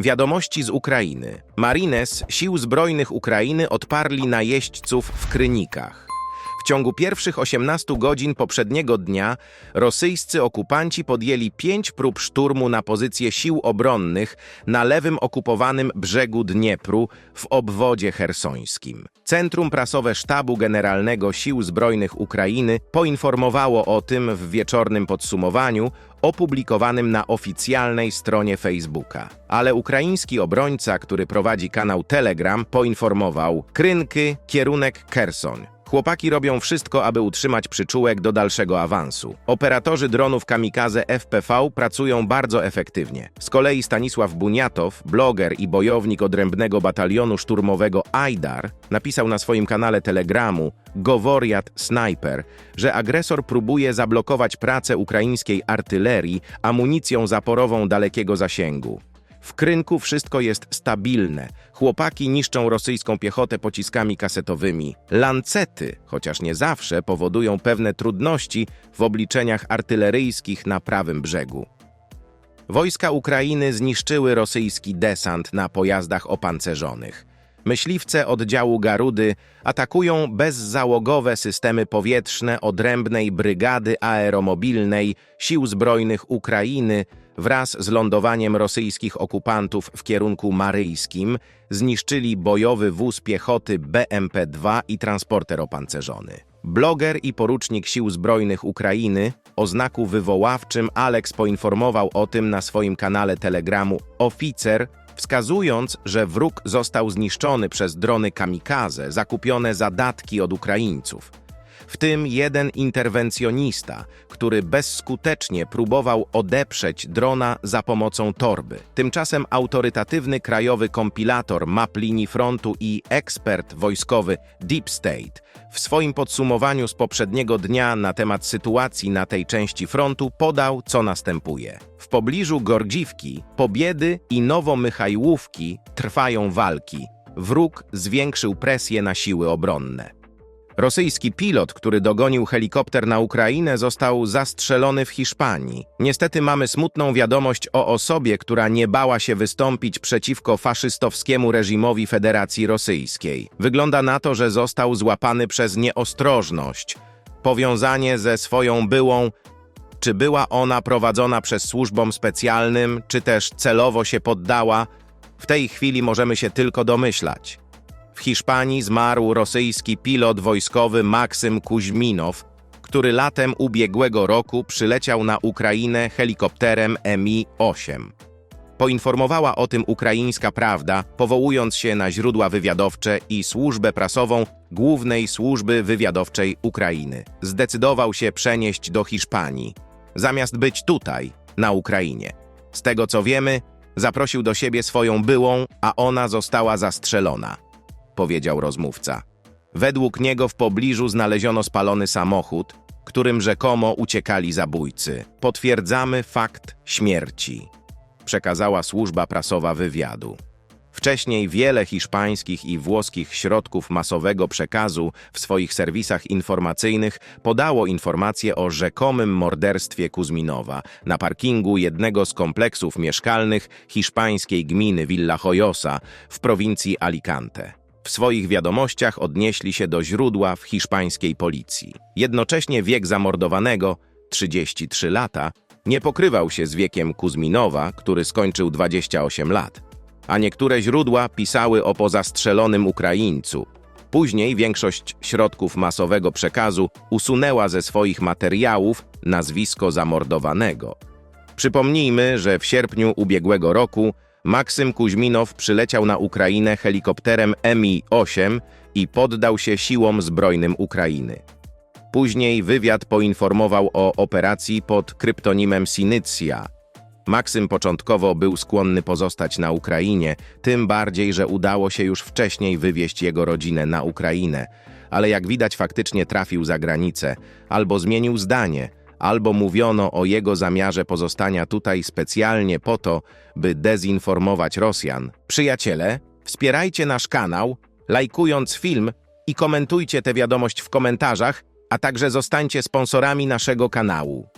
Wiadomości z Ukrainy. Marines sił zbrojnych Ukrainy odparli najeźdźców w Krynikach. W ciągu pierwszych 18 godzin poprzedniego dnia rosyjscy okupanci podjęli pięć prób szturmu na pozycje sił obronnych na lewym okupowanym brzegu Dniepru w obwodzie hersońskim. Centrum Prasowe Sztabu Generalnego Sił Zbrojnych Ukrainy poinformowało o tym w wieczornym podsumowaniu opublikowanym na oficjalnej stronie Facebooka. Ale ukraiński obrońca, który prowadzi kanał Telegram, poinformował Krynky, kierunek Kerson. Chłopaki robią wszystko, aby utrzymać przyczółek do dalszego awansu. Operatorzy dronów kamikaze FPV pracują bardzo efektywnie. Z kolei Stanisław Buniatow, bloger i bojownik odrębnego batalionu szturmowego Aidar, napisał na swoim kanale Telegramu Goworiat Sniper, że agresor próbuje zablokować pracę ukraińskiej artylerii amunicją zaporową dalekiego zasięgu. W Krynku wszystko jest stabilne. Chłopaki niszczą rosyjską piechotę pociskami kasetowymi. Lancety, chociaż nie zawsze, powodują pewne trudności w obliczeniach artyleryjskich na prawym brzegu. Wojska Ukrainy zniszczyły rosyjski desant na pojazdach opancerzonych. Myśliwce oddziału Garudy atakują bezzałogowe systemy powietrzne odrębnej brygady aeromobilnej Sił Zbrojnych Ukrainy wraz z lądowaniem rosyjskich okupantów w kierunku maryjskim zniszczyli bojowy wóz piechoty BMP-2 i transporter opancerzony. Bloger i porucznik Sił Zbrojnych Ukrainy o znaku wywoławczym Alex poinformował o tym na swoim kanale Telegramu Oficer, wskazując, że wróg został zniszczony przez drony kamikaze zakupione za datki od Ukraińców. W tym jeden interwencjonista, który bezskutecznie próbował odeprzeć drona za pomocą torby. Tymczasem autorytatywny krajowy kompilator map linii frontu i ekspert wojskowy Deep State w swoim podsumowaniu z poprzedniego dnia na temat sytuacji na tej części frontu podał, co następuje. W pobliżu Gordziwki, Pobiedy i Nowomychajłówki trwają walki. Wróg zwiększył presję na siły obronne. Rosyjski pilot, który dogonił helikopter na Ukrainę, został zastrzelony w Hiszpanii. Niestety mamy smutną wiadomość o osobie, która nie bała się wystąpić przeciwko faszystowskiemu reżimowi Federacji Rosyjskiej. Wygląda na to, że został złapany przez nieostrożność. Powiązanie ze swoją byłą czy była ona prowadzona przez służbom specjalnym, czy też celowo się poddała, w tej chwili możemy się tylko domyślać. Hiszpanii zmarł rosyjski pilot wojskowy Maksym Kuźminow, który latem ubiegłego roku przyleciał na Ukrainę helikopterem Mi-8. Poinformowała o tym ukraińska prawda, powołując się na źródła wywiadowcze i służbę prasową Głównej Służby Wywiadowczej Ukrainy. Zdecydował się przenieść do Hiszpanii, zamiast być tutaj, na Ukrainie. Z tego co wiemy, zaprosił do siebie swoją byłą, a ona została zastrzelona powiedział rozmówca. Według niego w pobliżu znaleziono spalony samochód, którym rzekomo uciekali zabójcy. Potwierdzamy fakt śmierci, przekazała służba prasowa wywiadu. Wcześniej wiele hiszpańskich i włoskich środków masowego przekazu w swoich serwisach informacyjnych podało informacje o rzekomym morderstwie Kuzminowa na parkingu jednego z kompleksów mieszkalnych hiszpańskiej gminy Villa Joyosa w prowincji Alicante. W swoich wiadomościach odnieśli się do źródła w hiszpańskiej policji. Jednocześnie wiek zamordowanego, 33 lata, nie pokrywał się z wiekiem Kuzminowa, który skończył 28 lat. A niektóre źródła pisały o pozastrzelonym Ukraińcu. Później większość środków masowego przekazu usunęła ze swoich materiałów nazwisko zamordowanego. Przypomnijmy, że w sierpniu ubiegłego roku Maksym Kuźminow przyleciał na Ukrainę helikopterem Mi-8 i poddał się siłom zbrojnym Ukrainy. Później wywiad poinformował o operacji pod kryptonimem Sinycja. Maksym początkowo był skłonny pozostać na Ukrainie, tym bardziej, że udało się już wcześniej wywieźć jego rodzinę na Ukrainę, ale jak widać faktycznie trafił za granicę albo zmienił zdanie – albo mówiono o jego zamiarze pozostania tutaj specjalnie po to, by dezinformować Rosjan. Przyjaciele, wspierajcie nasz kanał, lajkując film i komentujcie tę wiadomość w komentarzach, a także zostańcie sponsorami naszego kanału.